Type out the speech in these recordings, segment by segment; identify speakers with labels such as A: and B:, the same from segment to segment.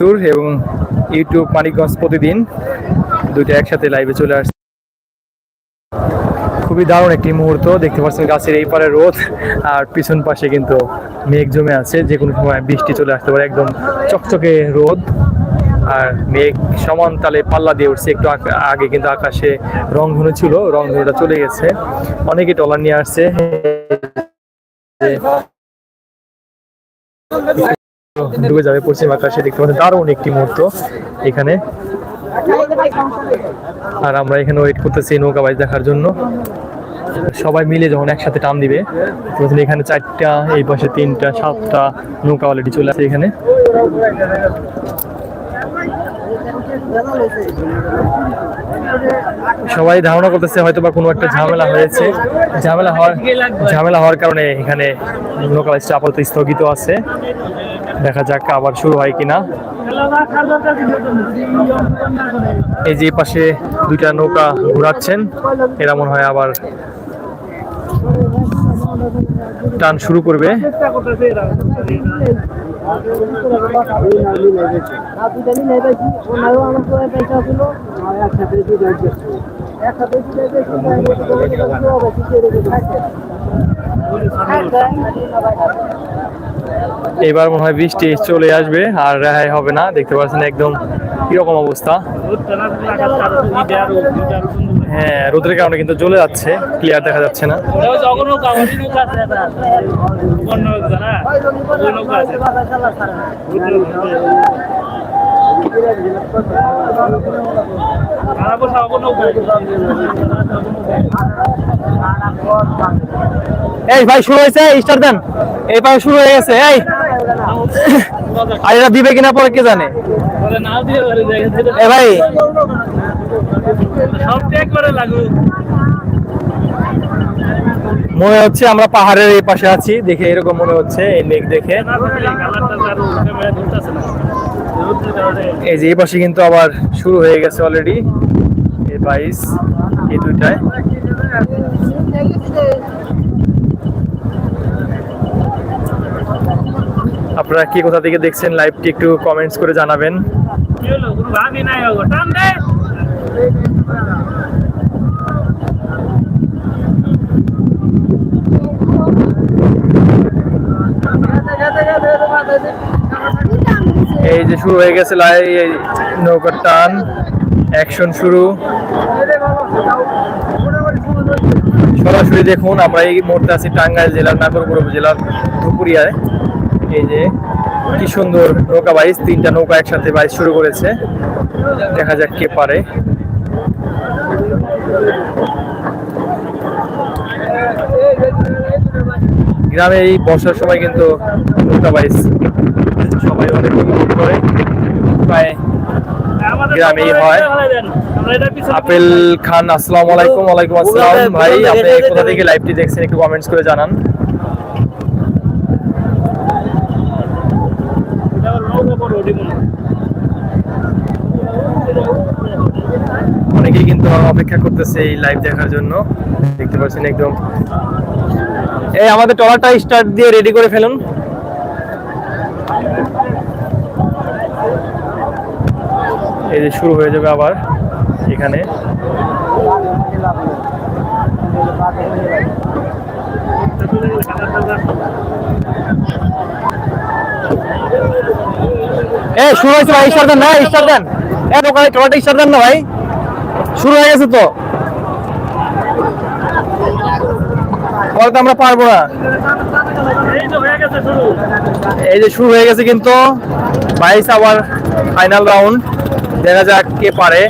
A: Tour এবং YouTube Manikganj প্রতিদিন দুইটা একসাথে লাইভে চলে আসছে। খুবই দারুণ একটি মুহূর্ত। দেখতে পাচ্ছেন গাছের এই পারে রোদ আর পিছন পাশে কিন্তু মেঘ জমে আছে। যে কোনো সময় বৃষ্টি চলে আসতে পারে। একদম চকচকে রোদ আর মেঘ সমান তালে পাল্লা দিয়ে উঠছে। একটু আগে কিন্তু আকাশে রং রংধনু ছিল। রং রংধনুটা চলে গেছে। অনেকে টলার নিয়ে আসছে। ডুবে যাবে পশ্চিম আকাশে, দেখতে পাচ্ছেন দারুণ একটি মুহূর্ত এখানে। আর আমরা এখানে ওয়েট করতেছি নৌকা বাইজ দেখার জন্য। সবাই মিলে যখন একসাথে টান দিবে এখানে চারটা, এই পাশে তিনটা, সাতটা নৌকা অলরেডি চলে আসে এখানে। সবাই ধারণা করতেছে হয়তো বা কোনো একটা ঝামেলা হয়েছে। ঝামেলা হওয়ার ঝামেলা হওয়ার কারণে এখানে নৌকা বাইচটা আপাতত স্থগিত আছে। দেখা যাক আবার শুরু হয় কিনা। এই যে পাশে দুইটা নৌকা ঘোরাচ্ছেন, এরা মনে হয় আবার টান শুরু করবে। এবার মনে হয় বৃষ্টি চলে আসবে, আর রেহাই হবে না। দেখতে পাচ্ছেন একদম কীরকম অবস্থা। হ্যাঁ রোদের কারণে কিন্তু জ্বলে যাচ্ছে ক্লিয়ার দেখা যাচ্ছে না। এই ভাই, শুরু হয়েছে স্টার দেন। এই পাশে শুরু হয়ে গেছে, এই। আর এটা দিবে কিনা পরে কে জানে? এ ভাই। মনে হচ্ছে আমরা পাহাড়ের এই পাশে আছি, দেখে এরকম মনে হচ্ছে, এই মেঘ দেখে। এই যে এই পাশে কিন্তু আবার শুরু হয়ে গেছে অলরেডি এই বাইশ, এই দুইটায়। আপনারা কি কোথা থেকে দেখছেন লাইভটি একটু কমেন্টস করে জানাবেন। এই যে শুরু হয়ে গেছে লাই, এই নৌকার টান অ্যাকশন শুরু। সরাসরি দেখুন, আমরা এই মুহূর্তে আছি টাঙ্গাইল জেলার, নাগরপুর উপজেলার ধুপুরিয়ায় এই যে কি সুন্দর নৌকা বাইস তিনটা নৌকা একসাথে বাইস শুরু করেছে। দেখা যাক কে পারে। গ্রামে এই বর্ষার সময় কিন্তু নৌকা বাইস সবাই অনেক উপভোগ করে প্রায় গ্রামেই হয়। আপেল খান আসসালামু আলাইকুম ওয়ালাইকুম আসসালাম। ভাই আপনি কোথা থেকে লাইভটি দেখছেন একটু কমেন্টস করে জানান। অনেকেই কিন্তু অপেক্ষা করতেছে এই লাইভ দেখার জন্য। দেখতে পাচ্ছেন একদম। এই আমাদের টলারটা স্টার্ট দিয়ে রেডি করে ফেলুন। এই যে শুরু হয়ে যাবে আবার এখানে। এ, শুরু হয়েছে ভাই স্টার দেন না স্টার দেন। এ দোকানে টলারটা স্টার দেন না ভাই? শুরু হয়ে গেছে তো। পরে আমরা পারব না। এই যে শুরু হয়ে গেছে কিন্তু। বাইশ আবার ফাইনাল রাউন্ড দেখা যাক কে পারে।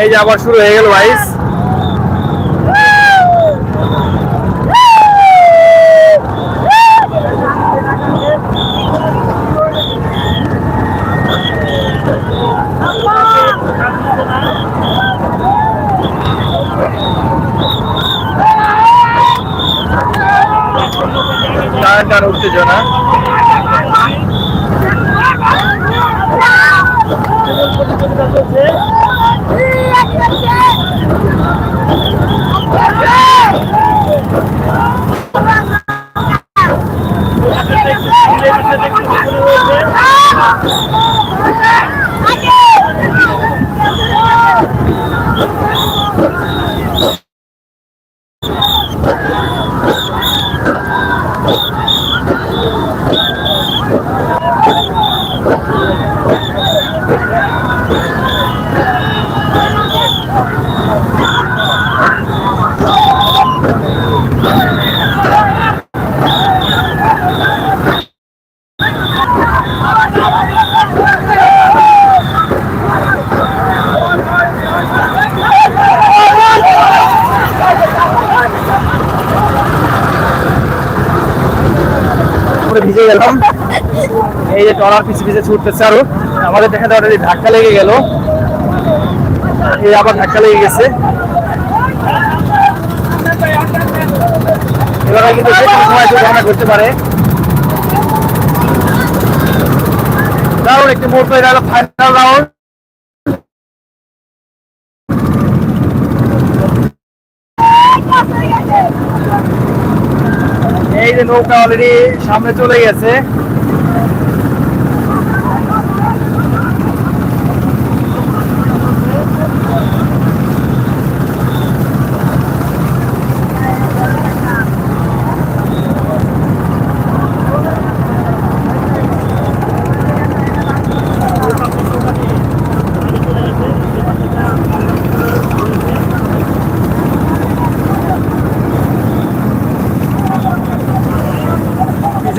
A: এই যে আবার শুরু হয়ে গেল বাইশ টান টান উত্তেজনা পুরো ভিজে গেলাম এই যে টলার পিছে পিছে ছুটতেছে আরও। আমাদের দেখা যায় ধাক্কা লেগে গেল। এই আবার ধাক্কা লেগে গেছে। এবার কিন্তু পারে। একটি ফাইনাল রাউন্ড এই যে নৌকা অলরেডি সামনে চলে গেছে।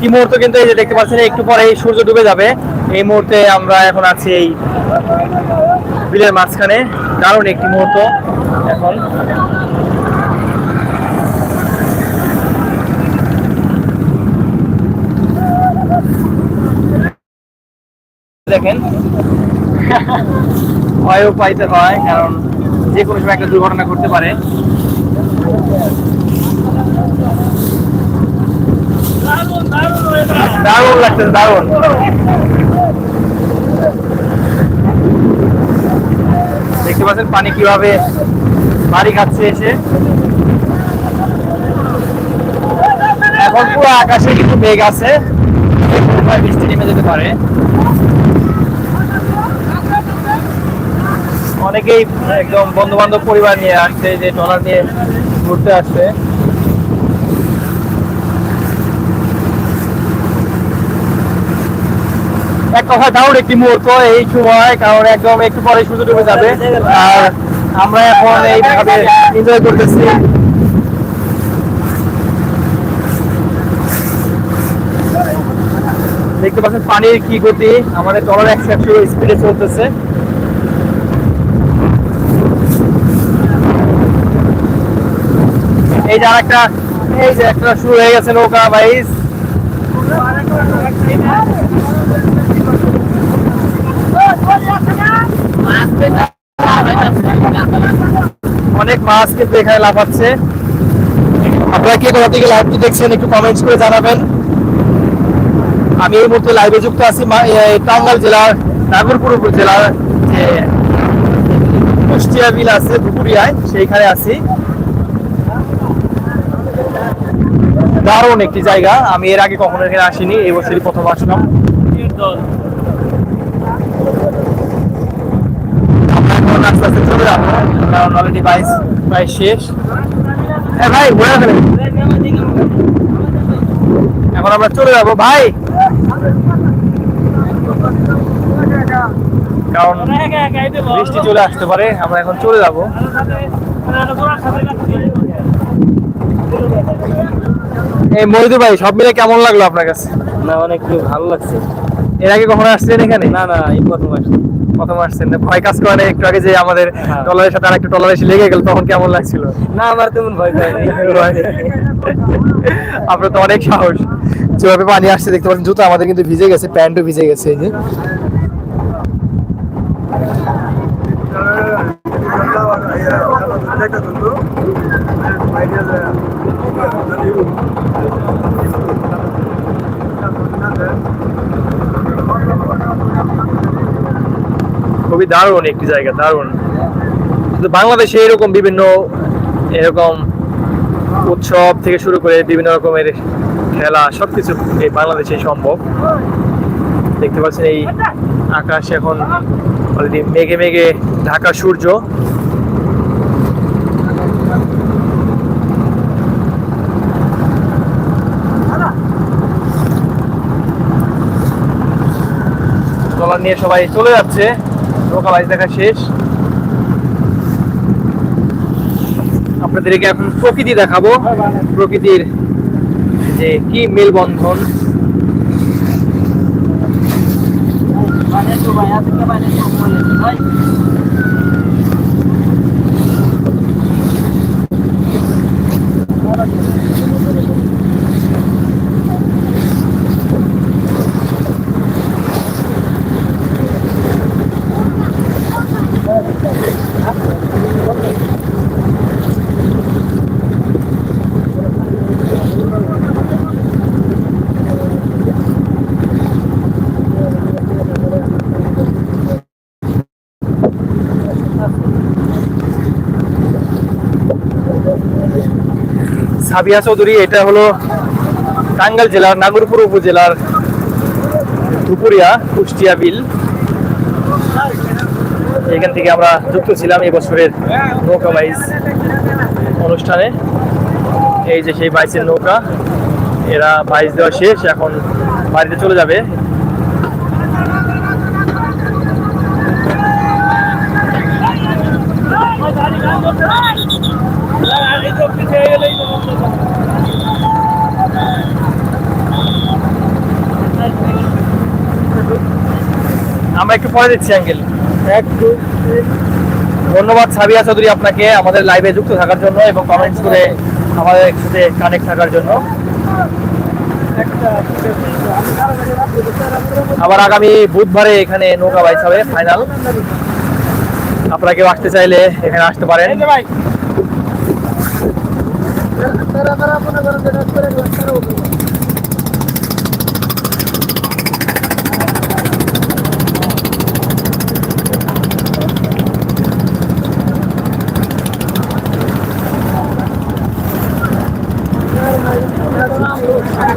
A: কি মুহূর্ত কিন্তু এই যে দেখতে পাচ্ছেন, একটু পরে এই সূর্য ডুবে যাবে। এই মুহূর্তে আমরা এখন আছি এই বিলের মাঝখানে। দারুণ একটি মুহূর্ত এখন। দেখেন। ভয়ও পাইতে হয়, কারণ যে কোনো সময় একটা দুর্ঘটনা ঘটতে পারে। দারুণ লাগছে, দারুণ। দেখতে পাচ্ছেন পানি কীভাবে বাড়ি খাচ্ছে এসে। এখন পুরো আকাশে কিন্তু মেঘ আছে। বৃষ্টি নেমে যেতে পারে। অনেকেই একদম বন্ধু বান্ধব পরিবার নিয়ে আসছে, যে ট্রলার নিয়ে ঘুরতে আসছে। এক কথা, দারুণ একটি মুহূর্ত এই সময়, কারণ একদম একটু পরে সূর্য ডুবে যাবে। আর আমরা এখন এইভাবে এনজয় করতেছি। দেখতে পাচ্ছেন পানির কি গতি, আমাদের একশো একশো স্পিডে চলতেছে। এই যে আরেকটা, এই যে একটা শুরু হয়ে গেছে নৌকা বাইস অনেক মাছ কিন্তু এখানে লাফাচ্ছে। আপনারা কে কোথা থেকে লাইভটি দেখছেন একটু কমেন্টস করে জানাবেন। আমি এই মুহূর্তে লাইভে যুক্ত আছি টাঙ্গাইল জেলার, নাগরপুর জেলার যে কুষ্টিয়া বিল আছে দুপুরিয়ায় সেইখানে আছি। দারুণ একটি জায়গা। আমি এর আগে কখনো এখানে আসিনি, এই বছরই প্রথম আসলাম আমরা এখন আস্তে আস্তে চলে যাব কারণ অলরেডি বাইশ প্রায় শেষ। হ্যাঁ ভাই ঘুরে এখন আমরা চলে যাব। ভাই! কারণ বৃষ্টি চলে আসতে পারে আমরা এখন চলে যাব। এই মহিদুর ভাই সব মিলে কেমন লাগল আপনার কাছে?
B: না অনেক ভালো লাগছে।
A: এর আগে কখনো আসছেন এখানে?
B: না না এই প্রথম আসছি
A: প্রথম আসছেন। না ভয় কাজ করে না একটু আগে যে আমাদের ট্রলারের সাথে আর একটা ট্রলার এসে লেগে গেল তখন কেমন লাগছিল?
B: না আমার তেমন ভয় পাই
A: আপনার তো অনেক সাহস। যেভাবে পানি আসছে দেখতে পাচ্ছেন জুতো আমাদের কিন্তু ভিজে গেছে প্যান্টও ভিজে গেছে এই যে। খুবই দারুণ একটি জায়গা, দারুণ। কিন্তু বাংলাদেশে এরকম বিভিন্ন, এরকম উৎসব থেকে শুরু করে বিভিন্ন রকমের খেলা, সবকিছু এই বাংলাদেশে সম্ভব। দেখতে পাচ্ছেন এই আকাশ এখন অলরেডি মেঘে মেঘে ঢাকা সূর্য। নিয়ে সবাই চলে যাচ্ছে। বাইচ দেখা শেষ। আপনাদেরকে এখন প্রকৃতি দেখাবো। প্রকৃতির যে কি মেলবন্ধন। সাবিয়া চৌধুরী, এটা হলো টাঙ্গাইল জেলার নাগরপুর উপজেলার দুপুরিয়া কুষ্টিয়া বিল। এখান থেকে আমরা যুক্ত ছিলাম এবছরের বছরের নৌকা বাইজ অনুষ্ঠানে। এই যে সেই বাইসের নৌকা, এরা বাইস দেওয়া শেষ, এখন বাড়িতে চলে যাবে আমরা একটু পরে দিচ্ছি আঙ্কেল একটু ধন্যবাদ সাবিয়া চৌধুরী আপনাকে আমাদের লাইভে যুক্ত থাকার জন্য এবং কমেন্টস করে আমাদের সাথে কানেক্ট থাকার জন্য আবার আগামী বুধবারে এখানে নৌকা বাইচ হবে ফাইনাল আপনারা কেউ আসতে চাইলে এখানে আসতে পারেন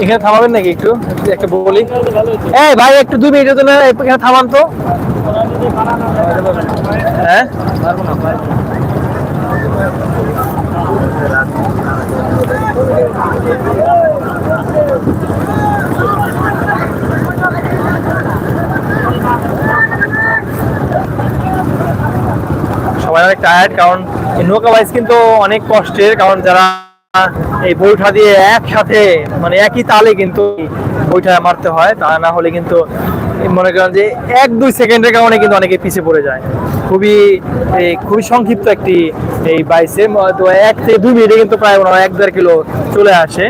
A: এখানে থামাবেন নাকি একটু? একটা বলি। এই ভাই, একটু দুই মিনিটের জন্য এখানে থামান তো। হ্যাঁ? সবাই অনেক টায়ার্ড কারণ নৌকা বাইচ কিন্তু অনেক কষ্টের, কারণ যারা এই বৈঠা দিয়ে একসাথে মানে একই তালে কিন্তু বৈঠা মারতে হয়। তা না হলে কিন্তু মনে করেন যে এক দুই সেকেন্ডের কারণে কিন্তু অনেকে পিছিয়ে পড়ে যায়। খুবই খুবই সংক্ষিপ্ত একটি, এই বাইসে। তো এক থেকে দুই মিনিটে কিন্তু প্রায় এক দেড় কিলো চলে আসে।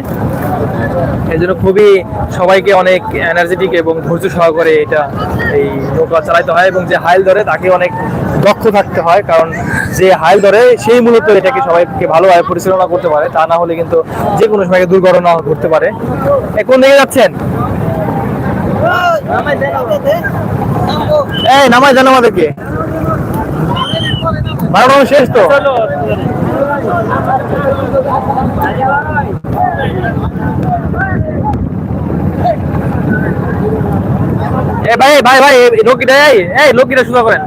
A: এই জন্য খুবই সবাইকে অনেক এনার্জেটিক এবং ধৈর্য সহকারে এটা এই নৌকা চালাইতে হয় এবং যে হাইল ধরে তাকে অনেক দক্ষ থাকতে হয়, কারণ যে হাইল ধরে সেই মূলত এটাকে সবাইকে ভালোভাবে পরিচালনা করতে পারে, তা না হলে কিন্তু যে কোনো সময় দুর্ঘটনা ঘটতে পারে। এ কোন দিকে যাচ্ছেন? এই নামাই জানো আমাদেরকে। শেষ তো। এ ভাই ভাই ভাই লোকিটা এই এই লোকিটা শুরু করেন।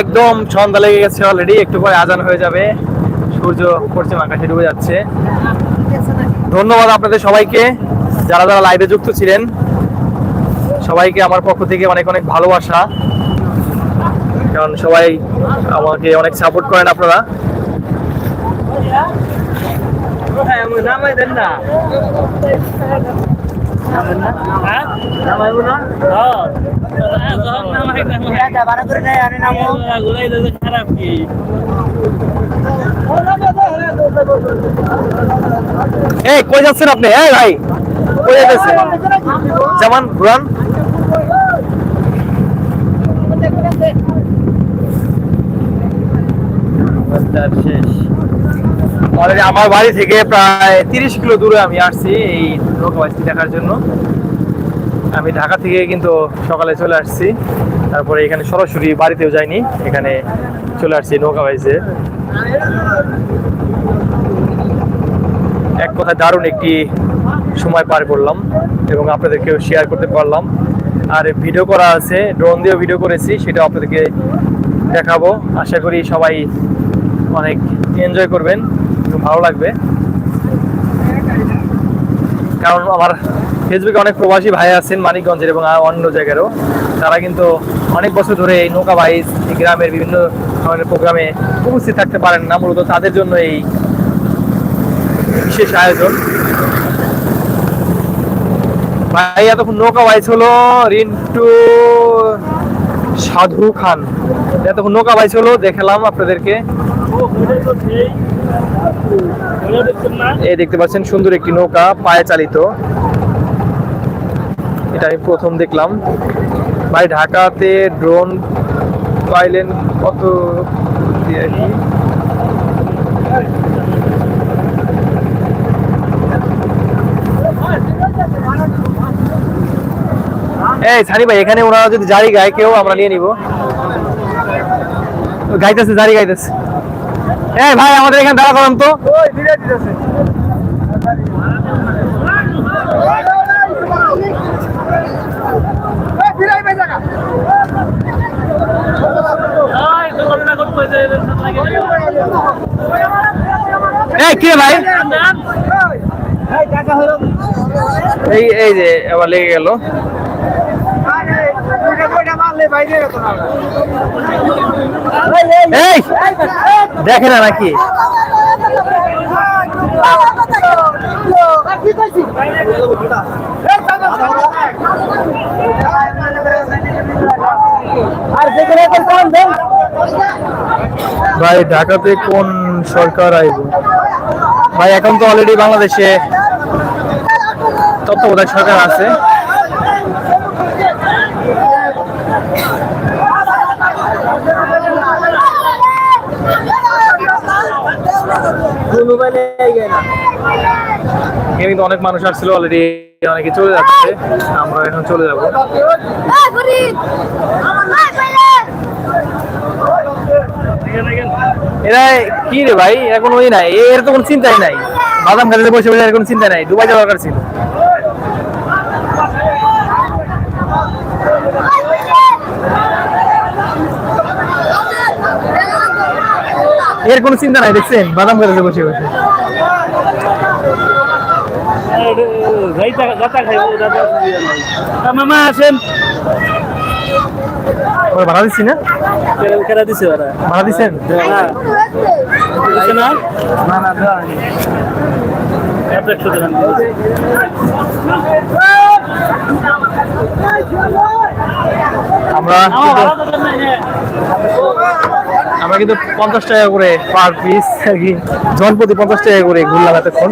A: একদম সন্ধ্যা লেগে গেছে অলরেডি একটু পরে আজান হয়ে যাবে। সূর্য পশ্চিম আকাশে ডুবে যাচ্ছে। ধন্যবাদ আপনাদের সবাইকে, যারা যারা লাইভে যুক্ত ছিলেন। সবাইকে আমার পক্ষ থেকে অনেক অনেক ভালোবাসা। কারণ সবাই আমাকে অনেক সাপোর্ট করেন আপনারা।
B: না
A: কই যাচ্ছেন আপনি? হ্যাঁ ভাই, কই যাচ্ছেন যেমন ঘুরান। আমার বাড়ি থেকে প্রায় তিরিশ কিলো দূরে আমি আসছি এই নৌকাবাসী দেখার জন্য। আমি ঢাকা থেকে কিন্তু সকালে চলে আসছি। তারপরে এখানে সরাসরি বাড়িতেও যাইনি, এখানে চলে আসছি নৌকাবাইজে এক কথা দারুণ একটি সময় পার করলাম এবং আপনাদেরকেও শেয়ার করতে পারলাম। আর ভিডিও করা আছে ড্রোন দিয়েও ভিডিও করেছি, সেটাও আপনাদেরকে দেখাবো। আশা করি সবাই অনেক এনজয় করবেন ভালো লাগবে। কারণ আমার ফেসবুকে অনেক প্রবাসী ভাই আছেন মানিকগঞ্জের এবং অন্য জায়গারও। তারা কিন্তু অনেক বছর ধরে এই নৌকা বাইজ এই গ্রামের বিভিন্ন ধরনের প্রোগ্রামে উপস্থিত থাকতে পারেন না, মূলত তাদের জন্য এই বিশেষ আয়োজন। ভাই, এতক্ষণ নৌকা বাইচ হলো রিন্টু সাধু খান। এতক্ষণ নৌকা বাইচ হলো, দেখালাম আপনাদেরকে। এই দেখতে পাচ্ছেন সুন্দর একটি নৌকা, পায়ে চালিত। এটা আমি প্রথম দেখলাম। ভাই, ঢাকাতে ড্রোন পাইলেন কত? এই সানি ভাই, এখানে ওনারা যদি জারি গায়, কেউ আমরা নিয়ে নিব। গাইতেছে, জারি গাইতেছে। এই ভাই, আমাদের এখানে দাঁড়া করান তো। এই কে ভাই? এই এই যে লেগে গেল। দেখে না নাকি? ভাই ঢাকাতে কোন সরকার আইব? ভাই এখন তো অলরেডি বাংলাদেশে তত্ত্বাবধায়ক সরকার আছে। এখানে কিন্তু অনেক মানুষ আসছিল অলরেডি অনেকে চলে যাচ্ছে। আমরা এখন চলে যাব। এরা কি রে ভাই? এখন ওই নাই। এর তো কোনো চিন্তাই নাই। বাদাম খাতে বসে বসে এর কোনো চিন্তা নাই। দুবাই যাওয়ার দরকার এর কোনো চিন্তা নাই, দেখছেন? বাদাম খাতে বসে বসে।
B: মামা আছেন
A: ভাড়া দিচ্ছি না?
B: খেলা দিছে ওরা।
A: ভাড়া দিচ্ছেন?
B: না? না
A: আমরা কিন্তু- আমরা কিন্তু পঞ্চাশ টাকা করে পার পিস আর কি জন প্রতি পঞ্চাশ টাকা করে ঘুরলাম এতক্ষণ।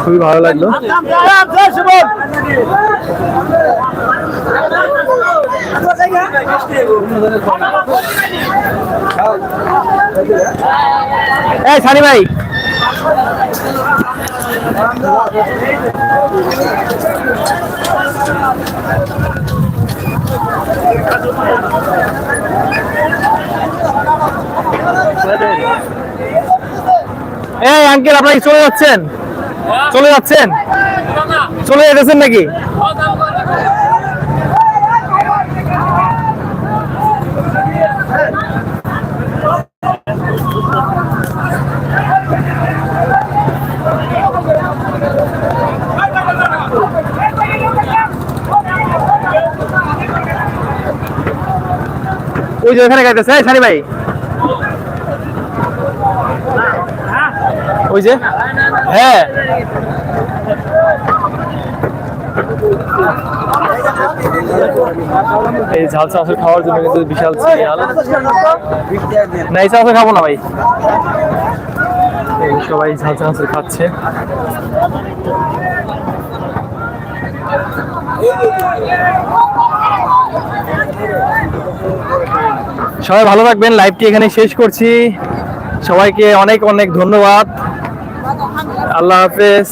A: খুবই ভালো লাগল। এই সানি ভাই। এই আঙ্কেল আপনারা চলে যাচ্ছেন? চলে যাচ্ছেন? চলে যেতেছেন নাকি? ওই যে ওখানে গাইতেছে সানি ভাই। ওই যে? হ্যাঁ। এই ঝাল চাষের খাওয়ার জন্য কিন্তু বিশাল সিরিয়াল না এই চাষে খাব না ভাই। এই সবাই ঝাল চাষের খাচ্ছে। সবাই ভালো থাকবেন লাইভটি এখানে শেষ করছি। সবাইকে অনেক অনেক ধন্যবাদ। আল্লাহ হাফেজ।